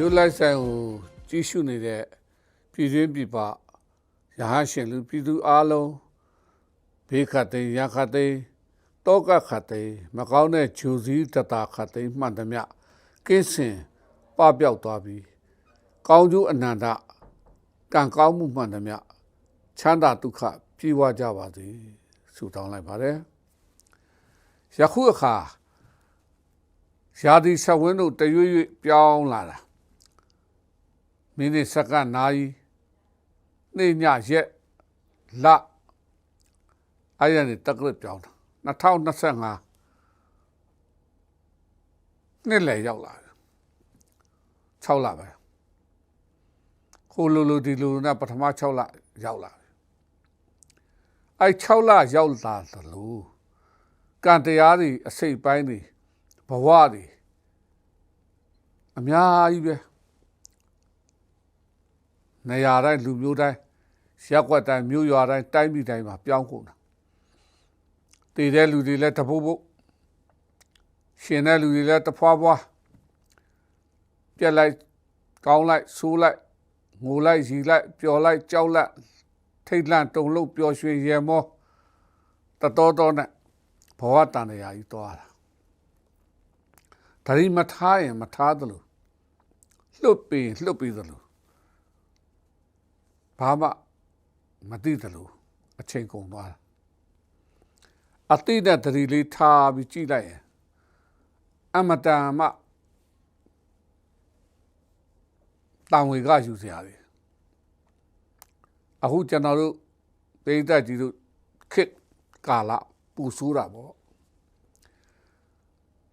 ဖြိုးလိုက်ဆိုင်ကိုကြီးစုနေတဲ့ပြည်တွင်းပြည်ပရဟန်းရှင်လူပြည်သူအားလုံးဘေးခတ်သိမ်းရခတ်သိမ်းတောကခတ်သိမ်းမကောင်းတဲ့ဂျူစည်းတတာခတ်သိမ်းမှန်သမျှကင်းစင်ပပျောက်သွားပြီးကောင်းကျိုးအနန္တကံကောင်းမှုမှန်သမျှချမ်းသာဒုက္ခပြေဝကြပါစေဆုတောင်းလိုက်ပါတယ်ယခုအခါရာသီဆက်ဝင်းတို့တရွေ့ရွေ့ပြောင်းလာတာ မိနစ်စက္ကန့်နာရီနေ့ညရက်လအဲ့ရနေတက်ကရပြောင်းတာ2025နှစ်လည်ရောက်လာတယ်6လပဲခိုးလိုလိုဒီလိုနဲ့ပထမ6လရောက်လာတယ်အဲ့6လရောက်လာသလိုကံတရားတွေအစိတ်ပိုင်းတွေဘဝတွေအများကြီးပဲ နေရာတိုင်းလူမျိုးတိုင်းရက်ွက်တိုင်းမြို့ရွာတိုင်းတိုင်းပြည်တိုင်းမှာပြောင်းကုန်တာတည်တဲ့လူတွေလည်းတပုတ်ပုတ်ရှင်တဲ့လူတွေလည်းတဖွာဖွာပြက်လိုက်ကောင်းလိုက်ဆိုးလိုက်ငိုလိုက်ရီလိုက်ပျော်လိုက်ကြောက်လိုက်ထိတ်လန့်တုန်လှုပ်ပျော်ရွှင်ရဲမောတတော်တော်နဲ့ဘဝတန်ရာကြီးသွားတာဒါရီမထားရင်မထားသလိုလှုပ်ပြီးလှုပ်ပြီးသလို ဘာမှမသိသလိုအချိန်ကုန်သွားတာအတိတ်တဲ့တရီလေးထားပြီးကြည့်လိုက်ရင်အမတန်မှတောင်ဝေကယူစရာတွေအခုကျွန်တော်တို့ပိဋကကြီးတို့ခစ်ကာလပူဆိုးတာပေါ့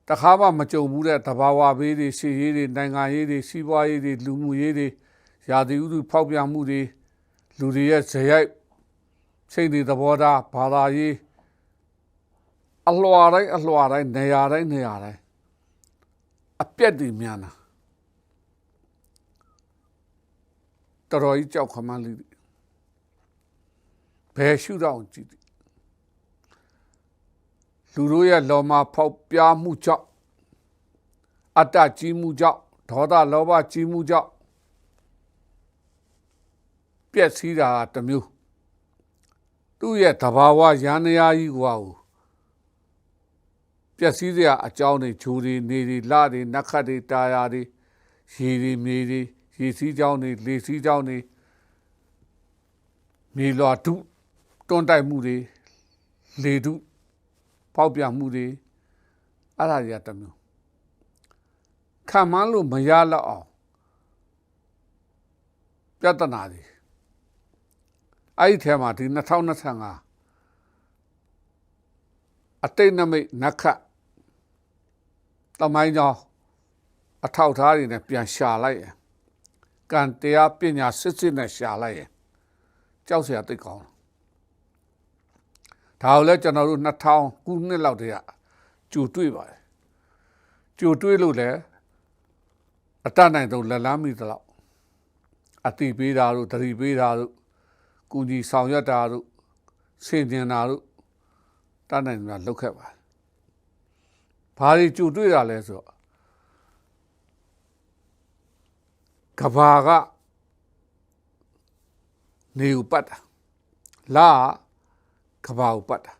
တခါမှမကြုံဘူးတဲ့တဘာဝဘေးတွေရှေးရေးတွေနိုင်ငံရေးတွေစီးပွားရေးတွေလူမှုရေးတွေရာသီဥတုဖောက်ပြန်မှုတွေ လူတွေရဲ့ဇယိုက်စိတ်တွေသဘောထားဘာသာရေးအလွာတိုင်းအလွာတိုင်းနေရာတိုင်းနေရာတိုင်းအပြက်တွေများနာတော်တော်ကြီးကြောက်ခမန်းလေးဘယ်ရှုတော့ကြည့်လူတို့ရဲ့လောမာဖောက်ပြားမှုကြောင့်အတ္တကြီးမှုကြောင့်ဒေါသလောဘကြီးမှုကြောင့် ပြက်စီးတာတမျိုးသူ့ရဲ့တဘာဝရန်ရာကြီးကွာကိုပျက်စီးစရာအကြောင်းတွေဂျိုတွေနေတွေလတွေနက်ခတ်တွေတာယာတွေရေတွေမြေတွေရေစီးကြောင်းတွေလေစီးကြောင်းတွေမြေလွာတုတွန်းတိုက်မှုတွေလေတုပေါက်ပြမှုတွေအဲ့ဒါတွေကတမျိုးခံမန်းလို့မရတော့အောင်ပြဿနာတွေ အဲ့ဒီထဲမှာဒီ2025အတိတ်နမိတ်နက္ခတ်တမိုင်းကြောင်းအထောက်ထားတွေနဲ့ပြန်ရှာလိုက်ရင်ကံတရားပညာစစ်စစ်နဲ့ရှာလိုက်ရင်ကြောက်စရာတိတ်ကောင်းဒါကိုလည်းကျွန်တော်တို့2000ခုနှစ်လောက်တည်းကကြိုတွေ့ပါတယ်ကြိုတွေ့လို့လည်းအတတ်နိုင်ဆုံးလက်လန်းမိသလောက်အတိပေးတာတို့တတိပေးတာတို့ ကုညီဆောင်ရွက်တာတို့ဆင်ကျင်တာတို့တတ်နိုင်မှာလုပ်ခဲ့ပါတယ်ဘာတွေကြိုတွေ့တာလဲဆိုတော့ကဘာကနေဥပတ်တာလာကဘာဥပတ်တာ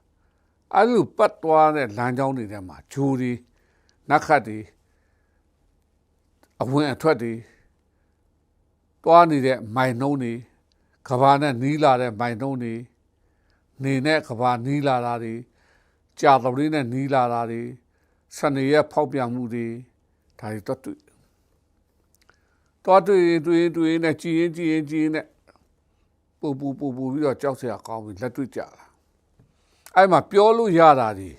အဲ့လိုပတ်သွားတဲ့လမ်းကြောင်းတွေထဲမှာဂျိုးတွေနက်ခတ်တွေအဝင်အထွက်တွေတွားနေတဲ့မိုင်နှုံးတွေ ကဘာနဲ့နီးလာတဲ့မိုင်နှုံးတွေနေနဲ့ကဘာနီးလာတာတွေကြာတော်လေးနဲ့နီးလာတာတွေဆန်ရရဲ့ဖောက်ပြန်မှုတွေဒါတွေတော့တွေ့တော့တွေ့တွေ့တွေ့နဲ့ကြည်ရင်ကြည်ရင်ကြည်ရင်နဲ့ပူပူပူပူပြီးတော့ကြောက်စရာကောင်းပြီးလက်တွေ့ကြတာအဲ့မှာပြောလို့ရတာဒီ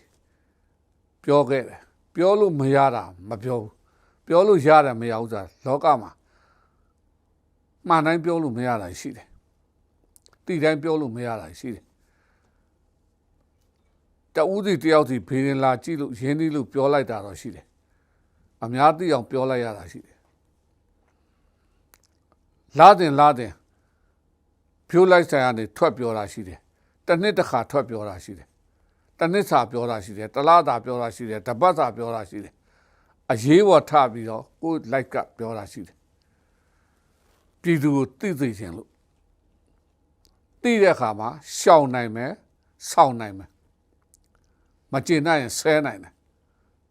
ပြောခဲ့တယ်ပြောလို့မရတာမပြောဘူးပြောလို့ရတယ်မရဘူးဆိုတာလောကမှာမှန်တိုင်းပြောလို့မရတာရှိတယ် တိတိုင်းပြောလို့မရတာရှိတယ်တဦးစီတယောက်စီဖေးရင်လာကြည့်လို့ရင်းနှီးလို့ပြောလိုက်တာတော့ရှိတယ်အများသိအောင်ပြောလိုက်ရတာရှိတယ်လာတင်လာတင်ဖြိုးလိုက်ဆိုင်ကနေထွက်ပြောတာရှိတယ်တနှစ်တစ်ခါထွက်ပြောတာရှိတယ်တနှစ်စာပြောတာရှိတယ်တလားတာပြောတာရှိတယ်တပတ်စာပြောတာရှိတယ်အရေးပေါ်ထပြီးတော့ကိုယ်လိုက်ကပြောတာရှိတယ်ပြည်သူကိုသိသိခြင်းလို့ သိတဲ့အခါမှာရှောင်နိုင်မယ်စောင့်နိုင်မယ်မကျေနပ်ရင်ဆဲနိုင်တယ်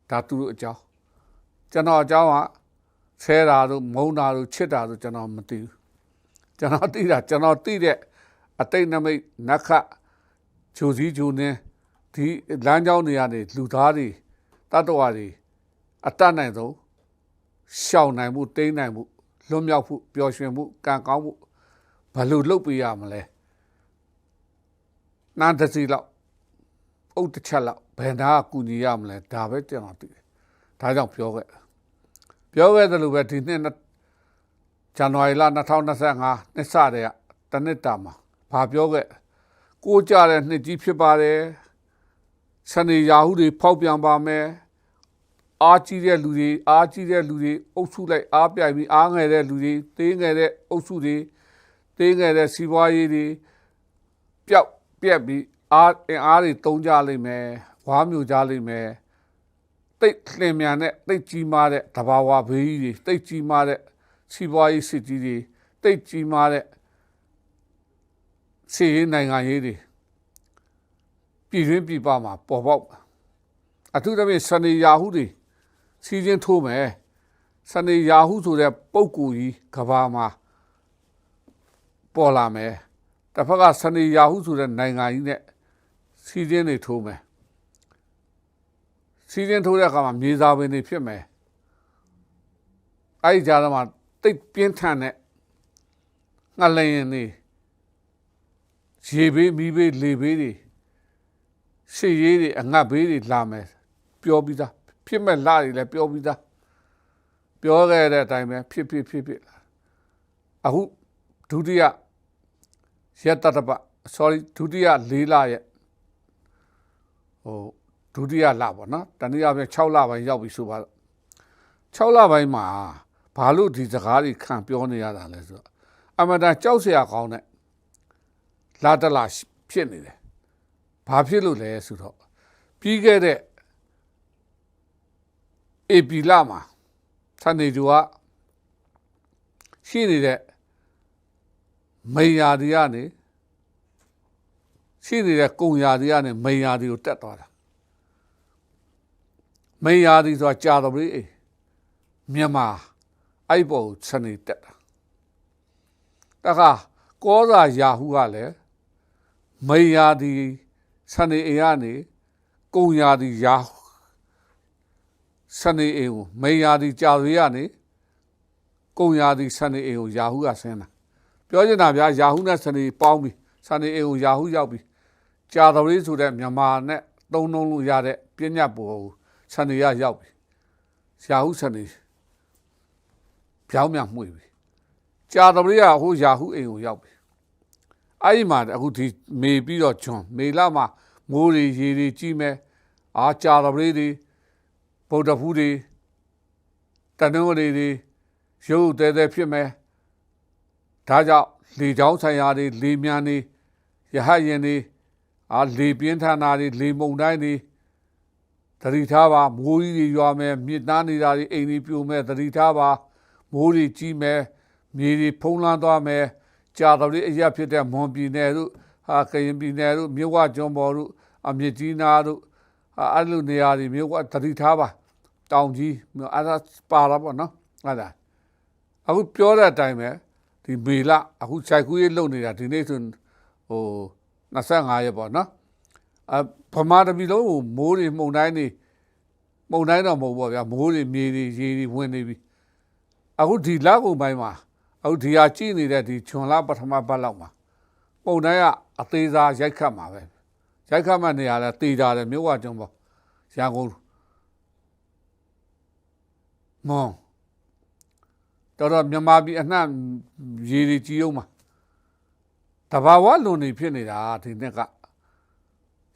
ဒါသူတို့အကြောင်းကျွန်တော်အကြောင်းကဆဲတာတို့မုန်းတာတို့ချစ်တာတို့ကျွန်တော်မသိဘူးကျွန်တော်သိတာကျွန်တော်သိတဲ့အတိတ်နမိတ်နက္ခဂျိုစည်းဂျိုနေဒီလမ်းကြောင်းတွေကနေလူသားတွေတတ္တဝါတွေအတတ်နိုင်ဆုံးရှောင်နိုင်မှုတိမ့်နိုင်မှုလွတ်မြောက်မှုပျော်ရွှင်မှုကံကောင်းမှုဘယ်လိုလုပ်ပေးရမလဲ နာတစ်စီလောက်အုတ်တစ်ချက်လောက်ဘယ်နာကကူညီရမလဲဒါပဲကျွန်တော်သိတယ်ဒါကြောင့်ပြောခဲ့ပြောခဲ့တယ်လို့ပဲဒီနှစ်ဇန်နဝါရီလ2025နှစ်စတဲ့ကတနစ်တာမှာဘာပြောခဲ့ကိုကြတဲ့နှစ်ကြီးဖြစ်ပါတယ်စနေရာဟုတွေဖောက်ပြန်ပါမယ်အားကြီးတဲ့လူတွေအားကြီးတဲ့လူတွေအုပ်စုလိုက်အားပြိုင်ပြီးအားငယ်တဲ့လူတွေသေးငယ်တဲ့အုပ်စုတွေသေးငယ်တဲ့စီးပွားရေးတွေပျောက် ပြက်ပြီးအားအင်အားတွေတုံးကြလိမ့်မယ်ဝါမျိုးကြလိမ့်မယ်တိတ်လင်မြန်တဲ့တိတ်ကြီးမားတဲ့တဘာဝဘေးကြီးတွေတိတ်ကြီးမားတဲ့စီးပွားရေးစစ်ကြီးတွေတိတ်ကြီးမားတဲ့စီးရေးနိုင်ငံရေးတွေပြည်တွင်းပြည်ပမှာပေါ်ပေါက်အထူးသဖြင့်စနေယာဟုတွေစီစဉ်ထိုးမယ်စနေယာဟုဆိုတဲ့ပုံကူကြီးကဘာမှာပေါ်လာမယ် တစ်ဖက်ကစနေယာဟုဆိုတဲ့နိုင်ငံကြီးနဲ့စီစဉ်တွေထိုးမယ်စီစဉ်ထိုးတဲ့အခါမှာမြေစာပင်တွေဖြစ်မယ်အဲ့ဒီကြားထဲမှာတိတ်ပြင်းထန်တဲ့ငှလျင်တွေရေဘေးမီးဘေးလေဘေးတွေရှေ့ရေးတွေအငတ်ဘေးတွေလာမယ်ပြောပြီးသားဖြစ်မဲ့လာတွေလည်းပြောပြီးသားပြောခဲ့တဲ့အတိုင်းပဲဖြစ်ဖြစ်ဖြစ်ဖြစ်လာအခုဒုတိယ ရက်တတပ sorry ဒုတိယ၄လရဲ့ဟိုဒုတိယလပေါ့နော်တနည်းအားဖြင့်6လပိုင်းရောက်ပြီဆိုပါတော့6လပိုင်းမှာဘာလို့ဒီစကားတွေခံပြောနေရတာလဲဆိုတော့အမတန်ကြောက်စရာကောင်းတဲ့လာတလာဖြစ်နေတယ်ဘာဖြစ်လို့လဲဆိုတော့ပြီးခဲ့တဲ့အေပီလာမှာဆန်နေသူကရှိနေတဲ့ မိန်ယာတွေကနေရှိနေတဲ့ကုံယာတွေကနေမိန်ယာတွေကိုတက်သွားတာမိန်ယာတွေဆိုတာကြာတော်ပြီမြန်မာအဲ့ပေါ်ဆန်နေတက်တာတခါကောသာယာဟုကလည်းမိန်ယာတွေဆန်နေအိမ်ကနေကုံယာတွေယာဆန်နေအိမ်ကိုမိန်ယာတွေကြာတွေကနေကုံယာတွေဆန်နေအိမ်ကိုယာဟုကဆင်းတာ ပြောချင်တာဗျာယာဟုနဲ့ဆန်နေပေါင်းပြီးဆန်နေအိမ်ကိုယာဟုရောက်ပြီးကြာတော်လေးဆိုတဲ့မြန်မာနဲ့သုံးလုံးလို့ရတဲ့ပြညတ်ပေါ်ကိုဆန်နေရရောက်ပြီးယာဟုဆန်နေပြောင်းမြန်မှုပြီကြာတော်လေးကဟိုယာဟုအိမ်ကိုရောက်ပြီအဲ့ဒီမှာအခုဒီမေပြီးတော့ဂျွန်မေလာမှာမိုးတွေရေတွေကြီးမဲ့အာကြာတော်လေးတွေဗုဒ္ဓဖူးတွေတန်တော်တွေတွေရုပ်သေးသေးဖြစ်မယ် ဒါကြောင့်လေချောင်းဆိုင်ရာတွေလေမြန်တွေရဟရင်တွေအာလေပြင်းထန်တာတွေလေမုန်တိုင်းတွေသတိထားပါမိုးကြီးတွေရွာမယ်မြစ်သားနေတာတွေအိမ်တွေပြိုမယ်သတိထားပါမိုးတွေကြီးမယ်မြေတွေဖုံးလွှမ်းသွားမယ်ကြာတော်လေးအရက်ဖြစ်တဲ့မွန်ပြည်နယ်တို့ဟာကရင်ပြည်နယ်တို့မြဝကျွန်းပေါ်တို့အမြင့်ကြီးနာတို့အဲ့လိုနေရာတွေမြဝသတိထားပါတောင်ကြီးအဲ့ဒါပါလာပေါ့နော်အဲ့ဒါအခုပြောတဲ့အတိုင်းပဲ ဒီမေလအခုခြိုက်ကူးရေးလုပ်နေတာဒီနေ့ဆိုဟို25ရက်ပေါ့နော်အဗမာတပြည်လုံးကိုမိုးတွေမှုန်တိုင်းတွေမှုန်တိုင်းတော့မဟုတ်ပေါ့ဗျာမိုးတွေမြေတွေရေတွေဝင်နေပြီအခုဒီလောက်ကုန်ပိုင်းမှာအခုဒီဟာကြည့်နေတဲ့ဒီခြုံလာပထမပတ်လောက်မှာပုံတိုင်းကအသေးစားရိုက်ခတ်မှာပဲရိုက်ခတ်မှနေရာလဲတေးတာတယ်မြို့ဝကျွန်းပေါ့ရန်ကုန်မောင် တော်တော်မြန်မာပြည်အနှံ့ရေတွေကြီးအောင်မှာတဘာဝလွန်နေဖြစ်နေတာဒီနှစ်က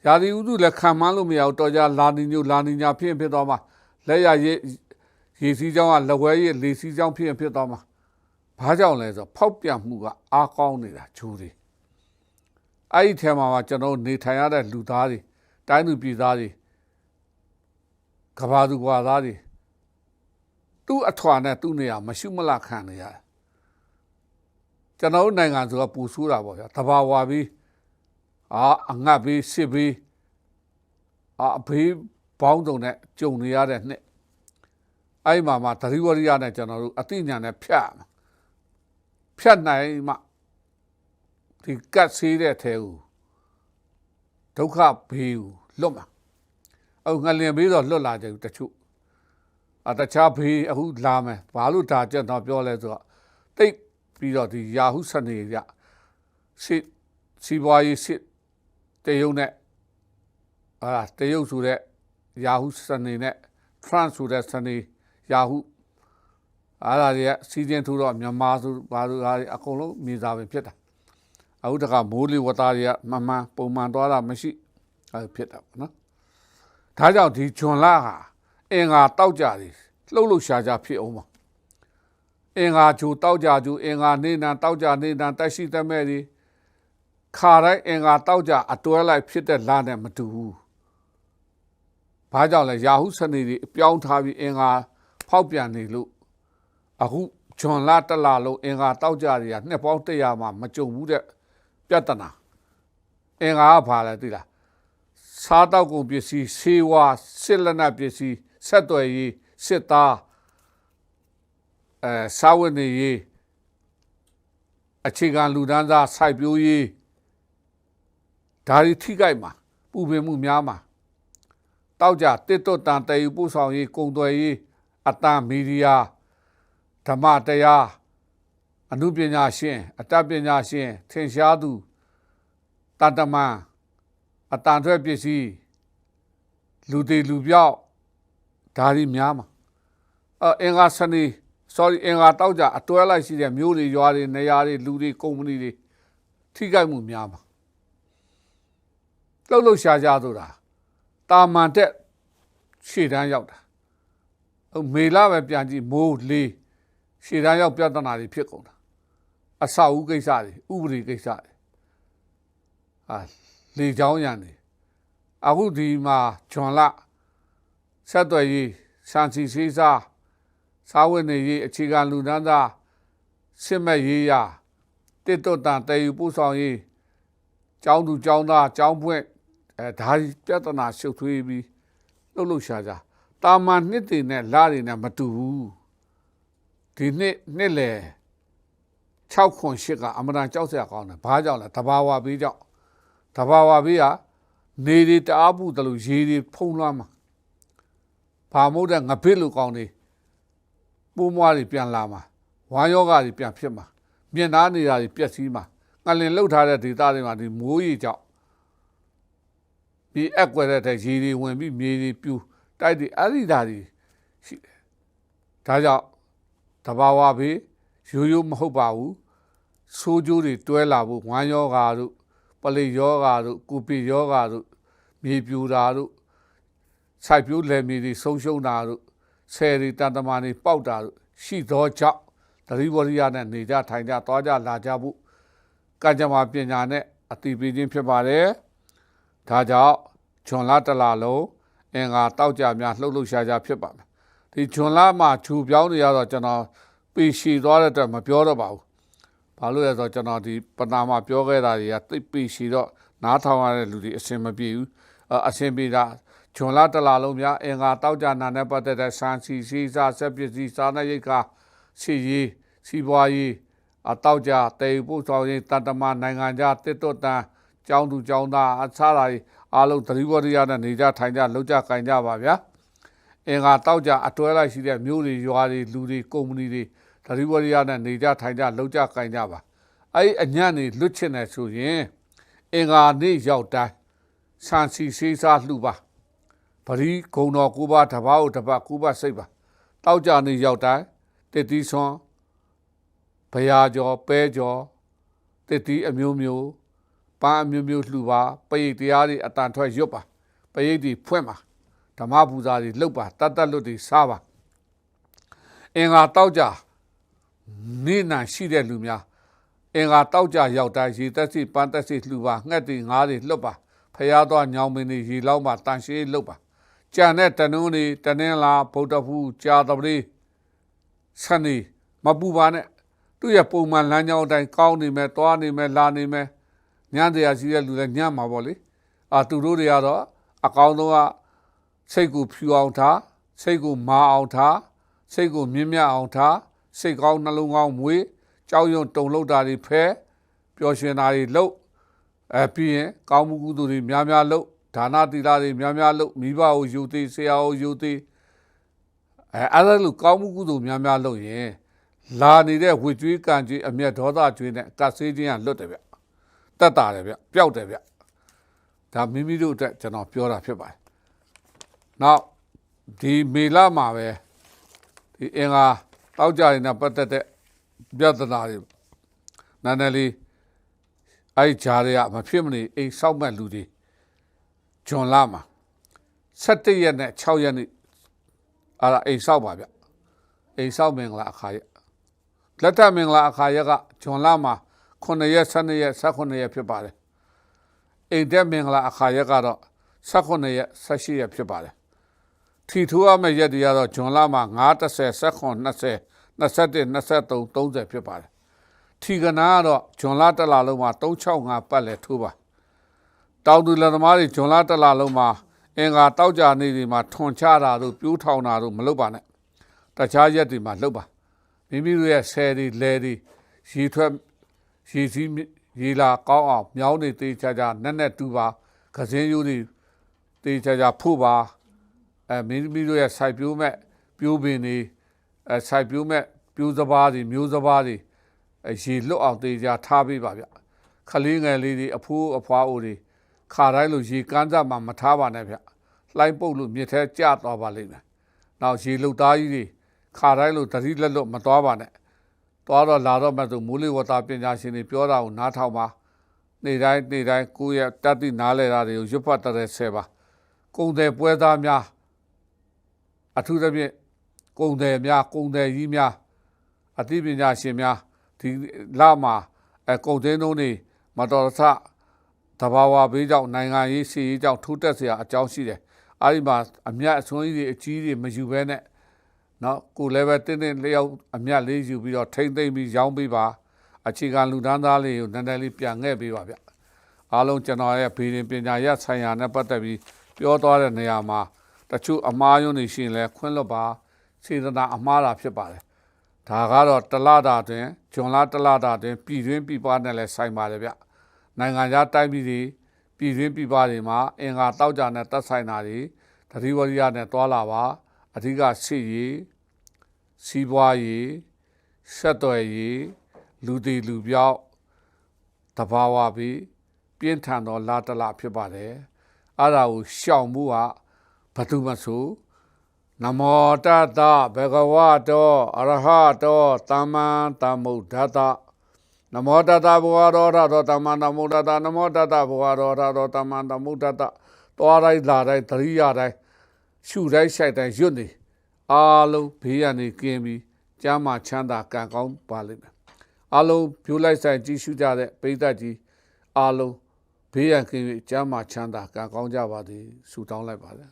ရာသီဥတုလည်းခံမှန်းလို့မရဘူးတော်ကြလာနီညိုလာနီညာဖြစ်ဖြစ်သွားမှာလက်ရရေရေစီးကြောင်းကလက်ဝဲရေလေစီးကြောင်းဖြစ်ဖြစ်သွားမှာဘာကြောင့်လဲဆိုဖောက်ပြန်မှုကအားကောင်းနေတာဂျိုးတွေအဲ့ဒီထဲမှာမှကျွန်တော်နေထိုင်ရတဲ့လူသားတွေတိုင်းသူပြည်သားတွေကဘာသူကွာသားတွေ သူ့အထွာနဲ့သူ့နေရာမရှုမလခံနေရတယ်ကျွန်တော်တို့နိုင်ငံဆိုတာပူဆိုးတာပေါ့ဗျာတဘာဝပြီးအာအငတ်ပြီးစစ်ပြီးအာအဖေးဘောင်းတုံနဲ့ကြုံနေရတဲ့နှစ်အဲ့မှာမှာသတိဝရိယနဲ့ကျွန်တော်တို့အသိဉာဏ်နဲ့ဖြတ်ရမှာဖြတ်နိုင်မှဒီကတ်ဆေးတဲ့ထဲကိုဒုက္ခဘေးကိုလွတ်မှာအခုငလင်ဘေးတော့လွတ်လာကြဘူးတချို့ အတခြားဘေးအခုလာမယ်ဘာလို့ဒါကြက်တော့ပြောလဲဆိုတော့တိတ်ပြီးတော့ဒီယာဟုစနေရစစ်စီးပွားရေးစစ်တရုတ်နဲ့အာတရုတ်ဆိုတဲ့ယာဟုစနေနဲ့ trans ဆိုတဲ့စနေယာဟုအားရရဲ့စီစဉ်ထူတော့မြန်မာဆိုဘာလို့အားအကုန်လုံးမြေစာပင်ဖြစ်တာအခုတကမိုးလေဝသတွေကမှန်မှန်ပုံမှန်သွားတာမရှိအဲဖြစ်တာပေါ့နော်ဒါကြောင့်ဒီဂျွန်လာဟာ အင်္ဂါတောက်ကြတယ်လှုပ်လှုပ်ရှားရှားဖြစ်အောင်ပါအင်္ဂါဂျူတောက်ကြဂျူအင်္ဂါနေနံတောက်ကြနေနံတက်ရှိတဲ့မဲ့ဒီခါတိုင်းအင်္ဂါတောက်ကြအတွဲလိုက်ဖြစ်တဲ့လာနဲ့မတူဘူးဘာကြောင့်လဲယာဟုစနေတွေအပြောင်းထားပြီးအင်္ဂါဖောက်ပြန်နေလို့အခုဂျွန်လာတလာလုံးအင်္ဂါတောက်ကြတွေကနှစ်ပေါင်း100မှာမကြုံဘူးတဲ့ပြဿနာအင်္ဂါကဘာလဲသိလားစားတောက်ကုန်ပစ္စည်းဆေးဝါးစစ်လက်နက်ပစ္စည်း ဆက်သွယ်ရေးစစ်သားအဲစာဝတ်နေရေးအခြေခံလူဒန်းစားစိုက်ပျိုးရေးဒါတွေထိကြိုက်မှာပူပင်မှုများမှာတောက်ကြတစ်တွတ်တန်တည်ယူပို့ဆောင်ရေးကုံသွယ်ရေးအတန်မီဒီယာဓမ္မတရားအမှုပညာရှင်အတတ်ပညာရှင်ထင်ရှားသူတတမန်အတန်ထွက်ပစ္စည်းလူသေးလူပြောက် ဒါတွေများမှာအအင်္ဂါစနေ sorry အင်္ဂါတောက်ကြအတွဲလိုက်ရှိတဲ့မျိုးတွေရွာတွေနေရာတွေလူတွေကုမ္ပဏီတွေထိခိုက်မှုများမှာလှုပ်လှုပ်ရှားရှားဆိုတာတာမန်တက်ရှေ့တန်းရောက်တာဟိုမေလာပဲပြန်ကြည့်မိုးလေးရှေ့တန်းရောက်ပြဿနာတွေဖြစ်ကုန်တာအဆောက်အဦကိစ္စတွေဥပဒေကိစ္စတွေဟာလေချောင်းရံနေအခုဒီမှာဂျွန်လ ဆက်သွယ်ရေးစံစီစီစားစားဝတ်နေရေးအခြေခံလူဒန်းသားစစ်မဲ့ရေးရတစ်တွတ်တန်တည်ယူပို့ဆောင်ရေးကျောင်းသူကျောင်းသားကျောင်းပွင့်အဲဒါပြဿနာရှုပ်ထွေးပြီးလှုပ်လှုပ်ရှားရှားတာမန်နှစ်တွေနဲ့လတွေနဲ့မတူဘူးဒီနှစ်နှစ်လေ6ခွန်8ကအမရန်ကြောက်စရာကောင်းတယ်ဘာကြောင့်လဲတဘာဝဘေးကြောင့်တဘာဝဘေးကနေတွေတအားပူတယ်လို့ရေတွေဖုံးလွှမ်းမှာ ဘာမို့တဲ့ငပစ်လူကောင်းတွေပိုးမွားတွေပြန်လာမှာဝါယောဂတွေပြန်ဖြစ်မှာမြင်သားနေတာတွေပျက်စီးမှာငလင်လှုပ်ထားတဲ့ဒေသတွေမှာဒီမိုးရေကြောင့်ဒီအက်ကွက်တဲ့ရေတွေဝင်ပြီးမြေတွေပြူတိုက်တွေအဲ့ဒီဓာတ်တွေရှိတယ်ဒါကြောင့်တဘာဝဘေးရိုးရိုးမဟုတ်ပါဘူးဆိုးကျိုးတွေတွဲလာဖို့ဝမ်းယောဂါတို့ပလိယောဂါတို့ကုပိယောဂါတို့မြေပြူတာတို့ စိုက်ပျိုးလယ်မြေတွေဆုံးရှုံးတာတို့ဆယ်တွေတန်တမာတွေပေါက်တာတို့ရှိသောကြောင့်တတိဝရိယနဲ့နေကြထိုင်ကြသွားကြလာကြဖို့ကံကြမ္မာပညာနဲ့အတိပေးခြင်းဖြစ်ပါတယ်ဒါကြောင့်ဂျွန်လာတလာလုံးအင်္ဂါတောက်ကြများလှုပ်လှုပ်ရှားရှားဖြစ်ပါမယ်ဒီဂျွန်လာမှာခြူပြောင်းနေရတော့ကျွန်တော်ပေရှည်သွားတဲ့အတွက်မပြောတော့ပါဘူးဘာလို့လဲဆိုတော့ကျွန်တော်ဒီပနာမှာပြောခဲ့တာတွေကသိပ်ပေရှည်တော့နားထောင်ရတဲ့လူတွေအဆင်မပြေဘူးအဆင်ပြေတာ ဂျွန်လာတလာလုံးများအင်္ဂါတောက်ကြနာနဲ့ပတ်သက်တဲ့ဆန်စီစီစားဆက်ပစ္စည်းစားနပ်ရိက္ခာစီရေးစီးပွားရေးအတောက်ကြတေပို့ဆောင်ရေးတတမနိုင်ငံခြားတစ်တွတ်တန်ကျောင်းသူကျောင်းသားအခြားတာအားလုံးသတိဝရိယနဲ့နေကြထိုင်ကြလှုပ်ကြကင်ကြပါဗျာအင်္ဂါတောက်ကြအတွဲလိုက်ရှိတဲ့မြို့တွေရွာတွေလူတွေကုမ္ပဏီတွေသတိဝရိယနဲ့နေကြထိုင်ကြလှုပ်ကြကင်ကြပါအဲ့ဒီအညံ့နေလွတ်ချင်တယ်ဆိုရင်အင်္ဂါနေ့ရောက်တိုင်းဆန်စီစေးစားလှူပါပ ရိဂုံတော်ကိုပါတပားကိုတပတ်ကိုပါစိတ်ပါတောက်ကြနေရောက်တိုင်းတတိဆွန်ဘရာကျော်ပဲကျော်တတိအမျိုးမျိုးပန်းအမျိုးမျိုးလှူပါပရိတ်တရားတွေအတန်ထွက်ရွတ်ပါပရိတ်တွေဖွင့်ပါဓမ္မပူဇာတွေလှုပ်ပါတတ်တတ်လွတ်တွေစားပါအင်္ဂါတောက်ကြနေနံရှိတဲ့လူများအင်္ဂါတောက်ကြရောက်တိုင်းရေသက်စီပန်းသက်စီလှူပါငှက်တွေငါးတွေလှုပ်ပါဖျားသွားညောင်မင်းတွေရေလောင်းပါတန်ရှင်းလှုပ်ပါ ကြံတဲ့တနုံးတွေတနင်္လာဗုဒ္ဓဖူးကြာတပတိဆန်နေမပူပါနဲ့သူ့ရဲ့ပုံမှန်လမ်းကြောင်းအတိုင်းကောင်းနေမယ်တွားနေမယ်လာနေမယ်ညံတရားရှိတဲ့လူလည်းညံ့မှာပေါ့လေအာသူတို့တွေကတော့အကောင်းဆုံးကစိတ်ကိုဖြူအောင်ထားစိတ်ကိုမာအောင်ထားစိတ်ကိုမြင့်မြတ်အောင်ထားစိတ်ကောင်းနှလုံးကောင်းမွေးကြောက်ရွံ့တုန်လှုပ်တာတွေဖဲပျော်ရွှင်တာတွေလုပ်အဲပြီးရင်ကောင်းမှုကုသိုလ်တွေများများလုပ် ဒါနသီလတွေများများလုပ်မိဘကိုယူသေးဆရာကိုယူသေးအဲအဲ့ဒါလိုကောင်းမှုကုသိုလ်များများလုပ်ရင်လာနေတဲ့ဝိကျွေးကံကျွေးအမျက်ဒေါသကျွေးနဲ့ကတ်ဆေးခြင်းကလွတ်တယ်ဗျတက်တာတယ်ဗျပျောက်တယ်ဗျဒါမိမိတို့အတွက်ကျွန်တော်ပြောတာဖြစ်ပါတယ်နောက်ဒီမေလမှာပဲဒီအင်္ဂါတောက်ကြရင်နဲ့ပတ်သက်တဲ့ပြဿနာတွေနည်းနည်းလေးအဲ့ဂျားတွေကမဖြစ်မနေအိမ်ဆောက်မဲ့လူတွေ ဂျွန်လာမှာ17ရက်နဲ့6ရက်နေ့အဲ့ဒါအိမ်ဆောက်ပါဗျအိမ်ဆောက်မင်္ဂလာအခါရက်လက်ထမင်္ဂလာအခါရက်ကဂျွန်လာမှာ9ရက်12ရက်18ရက်ဖြစ်ပါတယ်အိမ်တက်မင်္ဂလာအခါရက်ကတော့18ရက်18ရက်ဖြစ်ပါတယ်ထီထိုးရမယ့်ရက်တွေကတော့ဂျွန်လာမှာ9 30 19 20 21 23 30ဖြစ်ပါတယ်ထီကနာကတော့ဂျွန်လာတစ်လလုံးမှာ365ပတ်လဲထိုးပါ တောင်သူလယ်သမားတွေဂျွန်လာတစ်လလုံးမှာအင်္ဂါတောက်ကြနေတွေမှာထွန်ချတာတို့ပြိုးထောင်တာတို့မလုပ်ပါနဲ့တခြားရက်တွေမှာလုပ်ပါမိမိတို့ရဲ့ဆယ်တွေလဲတွေရေထွက်ရေစည်းရေလာကောင်းအောင်မြောင်းတွေတေးချာချာနက်နက်တူပါကစင်းရိုးတွေတေးချာချာဖို့ပါအဲမိမိတို့ရဲ့စိုက်ပျိုးမဲ့ပြိုးပင်တွေအဲစိုက်ပျိုးမဲ့ပြိုးစပားတွေမျိုးစပားတွေအဲရေလွတ်အောင်တေးချာထားပေးပါဗျခလေးငယ်လေးတွေအဖိုးအဖွားအိုတွေ ခါတိုင်းလို့ရေကန်းစားမှမထားပါနဲ့ဗျလှိုင်းပုတ်လို့မြစ်ထဲကျသွားပါလိမ့်မယ်နောက်ရေလုတ်သားကြီးတွေခါတိုင်းလို့တတိလက်လွတ်မသွားပါနဲ့သွားတော့လာတော့မှဆိုမိုးလေဝသပညာရှင်တွေပြောတာကိုနားထောင်ပါနေ့တိုင်းနေ့တိုင်းကိုယ့်ရဲ့တတ်သိနားလဲတာတွေကိုရွတ်ဖတ်တဲ့ဆဲပါကုံတယ်ပွဲသားများအထူးသဖြင့်ကုံတယ်များကုံတယ်ကြီးများအသိပညာရှင်များဒီလမှာအကုံသိန်းလုံးတွေမတော်တဆ တဘာဝဘေးကြောင့်နိုင်ငံရေးစီရေးကြောင့်ထိုးတက်စရာအကြောင်းရှိတယ်အဲ့ဒီမှာအမြတ်အစွန်းကြီးတွေအကြီးကြီးမယူဘဲနဲ့နော်ကိုလည်းပဲတင်းတင်းလျောက်အမြတ်လေးယူပြီးတော့ထိမ့်သိမ့်ပြီးရောင်းပေးပါအခြေခံလူတန်းသားလေးကိုနည်းနည်းလေးပြန်ငှဲ့ပေးပါဗျအားလုံးကျွန်တော်ရဲ့ဘေးရင်ပညာရဆိုင်ရာနဲ့ပတ်သက်ပြီးပြောသွားတဲ့နေရာမှာတချို့အမားယွန်းနေရှင်လဲခွင့်လွတ်ပါစေတနာအမားတာဖြစ်ပါတယ်ဒါကတော့တလတာတွင်ဂျွန်လာတလတာတွင်ပြည်တွင်းပြည်ပနဲ့လဲဆိုင်ပါတယ်ဗျ နိုင်ငံခြားတိုင်းပြည်တွေပြည်တွင်းပြည်ပတွေမှာအင်္ဂါတောက်ကြနဲ့တက်ဆိုင်တာတွေတတိဝရိယနဲ့တွာလာပါအဓိကစစ်ရေးစီးပွားရေးဆက်သွယ်ရေးလူတည်လူပြောက်တဘာဝပြီးပြင်းထန်သောလာတလဖြစ်ပါတယ်အဲ့ဒါကိုရှောင်မှုကဘာသူမဆိုနမောတတဘဂဝတောအရဟတောသမ္မာသမ္ဗုဒ္ဓတ္တ နမောတတဘဝရောရတောသမ္မာသမ္ဗုဒ္ဓတ္တနမောတတဘဝရောရတောသမ္မာသမ္ဗုဒ္ဓတ္တသွားတိုင်းလာတိုင်းတရိယာတိုင်းရှုတိုင်းရှိုက်တိုင်းရွတ်နေအားလုံးဘေးရန်နေကင်းပြီးကျမ်းမာချမ်းသာကံကောင်းပါလိမ့်မယ်အားလုံးဖြိုးလိုက်ဆိုင်ကြည့်ရှုကြတဲ့ပိဋကတ်ကြီးအားလုံးဘေးရန်ကင်းပြီးကျမ်းမာချမ်းသာကံကောင်းကြပါသည်ဆုတောင်းလိုက်ပါတယ်